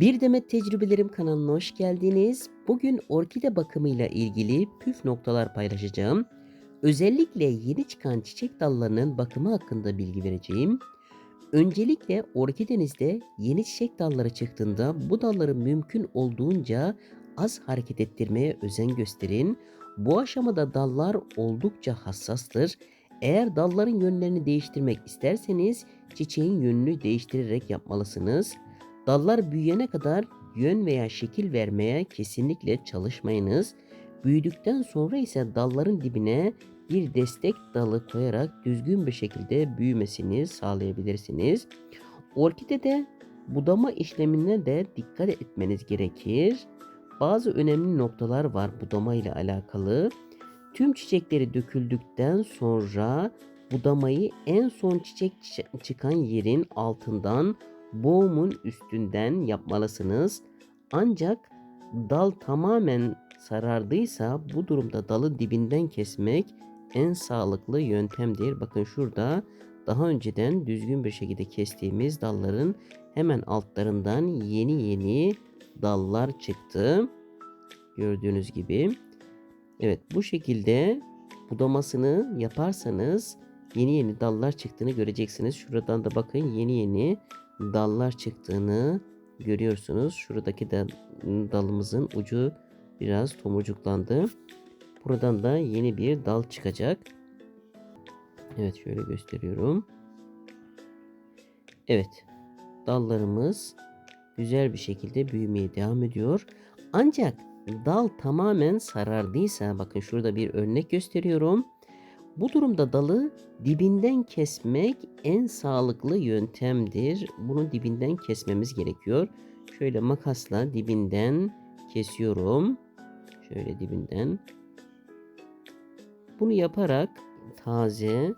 Bir Demet Tecrübelerim kanalına hoş geldiniz. Bugün orkide bakımıyla ilgili püf noktalar paylaşacağım. Özellikle yeni çıkan çiçek dallarının bakımı hakkında bilgi vereceğim. Öncelikle orkidenizde yeni çiçek dalları çıktığında bu dalları mümkün olduğunca az hareket ettirmeye özen gösterin. Bu aşamada dallar oldukça hassastır. Eğer dalların yönlerini değiştirmek isterseniz çiçeğin yönünü değiştirerek yapmalısınız. Dallar büyüyene kadar yön veya şekil vermeye kesinlikle çalışmayınız. Büyüdükten sonra ise dalların dibine bir destek dalı koyarak düzgün bir şekilde büyümesini sağlayabilirsiniz. Orkidede budama işlemine de dikkat etmeniz gerekir. Bazı önemli noktalar var budama ile alakalı. Tüm çiçekleri döküldükten sonra budamayı en son çiçek çi- çıkan yerin altından boğumun üstünden yapmalısınız. Ancak dal tamamen sarardıysa bu durumda dalı dibinden kesmek en sağlıklı yöntemdir. Bakın şurada daha önceden düzgün bir şekilde kestiğimiz dalların hemen altlarından yeni yeni dallar çıktı. Gördüğünüz gibi. Evet bu şekilde budamasını yaparsanız yeni yeni dallar çıktığını göreceksiniz. Şuradan da bakın yeni yeni dallar çıktığını görüyorsunuz. Şuradaki da dalımızın ucu biraz tomurcuklandı. Buradan da yeni bir dal çıkacak. Evet şöyle gösteriyorum. Evet dallarımız güzel bir şekilde büyümeye devam ediyor. Ancak dal tamamen sarardıysa bakın şurada bir örnek gösteriyorum. Bu durumda dalı dibinden kesmek en sağlıklı yöntemdir. Bunu dibinden kesmemiz gerekiyor. Şöyle makasla dibinden kesiyorum. Şöyle dibinden. Bunu yaparak taze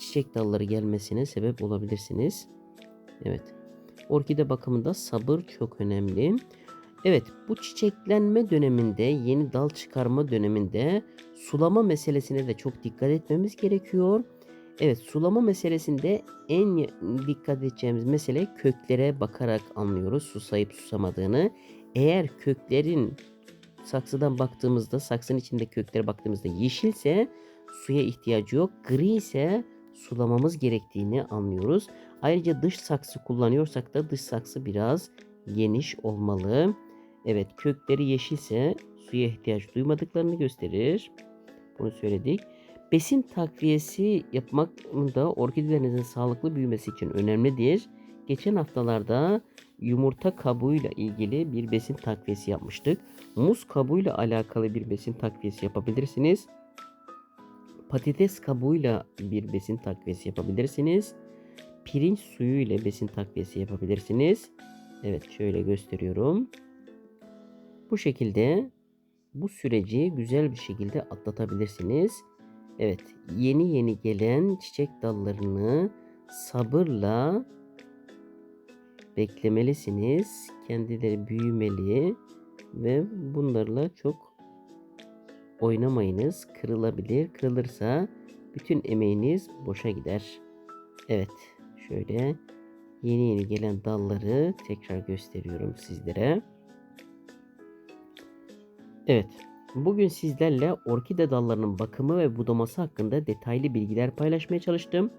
çiçek dalları gelmesine sebep olabilirsiniz. Evet. Orkide bakımında sabır çok önemli. Evet, bu çiçeklenme döneminde, yeni dal çıkarma döneminde sulama meselesine de çok dikkat etmemiz gerekiyor. Evet, sulama meselesinde en dikkat edeceğimiz mesele köklere bakarak anlıyoruz susayıp susamadığını. Eğer köklerin saksıdan baktığımızda, saksının içinde köklere baktığımızda yeşilse suya ihtiyacı yok. Gri ise sulamamız gerektiğini anlıyoruz. Ayrıca dış saksı kullanıyorsak da dış saksı biraz geniş olmalı. Evet kökleri yeşilse suya ihtiyaç duymadıklarını gösterir. Bunu söyledik. Besin takviyesi yapmak da orkidelerinizin sağlıklı büyümesi için önemlidir. Geçen haftalarda yumurta kabuğuyla ilgili bir besin takviyesi yapmıştık. Muz kabuğuyla alakalı bir besin takviyesi yapabilirsiniz. Patates kabuğuyla bir besin takviyesi yapabilirsiniz. Pirinç suyu ile besin takviyesi yapabilirsiniz. Evet şöyle gösteriyorum. Bu şekilde bu süreci güzel bir şekilde atlatabilirsiniz. Evet, yeni yeni gelen çiçek dallarını sabırla beklemelisiniz. Kendileri büyümeli ve bunlarla çok oynamayınız. Kırılabilir. Kırılırsa bütün emeğiniz boşa gider. Evet, şöyle yeni yeni gelen dalları tekrar gösteriyorum sizlere. Evet, bugün sizlerle orkide dallarının bakımı ve budaması hakkında detaylı bilgiler paylaşmaya çalıştım.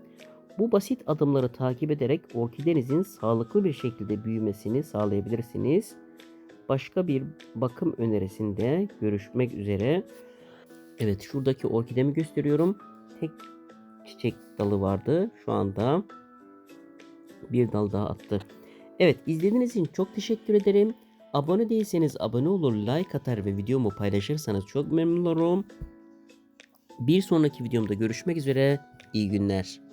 Bu basit adımları takip ederek orkidenizin sağlıklı bir şekilde büyümesini sağlayabilirsiniz. Başka bir bakım önerisinde görüşmek üzere. Evet, şuradaki orkidemi gösteriyorum. Tek çiçek dalı vardı. Şu anda bir dal daha attı. Evet, izlediğiniz için çok teşekkür ederim. Abone değilseniz abone olur, like atar ve videomu paylaşırsanız çok memnun olurum. Bir sonraki videomda görüşmek üzere. İyi günler.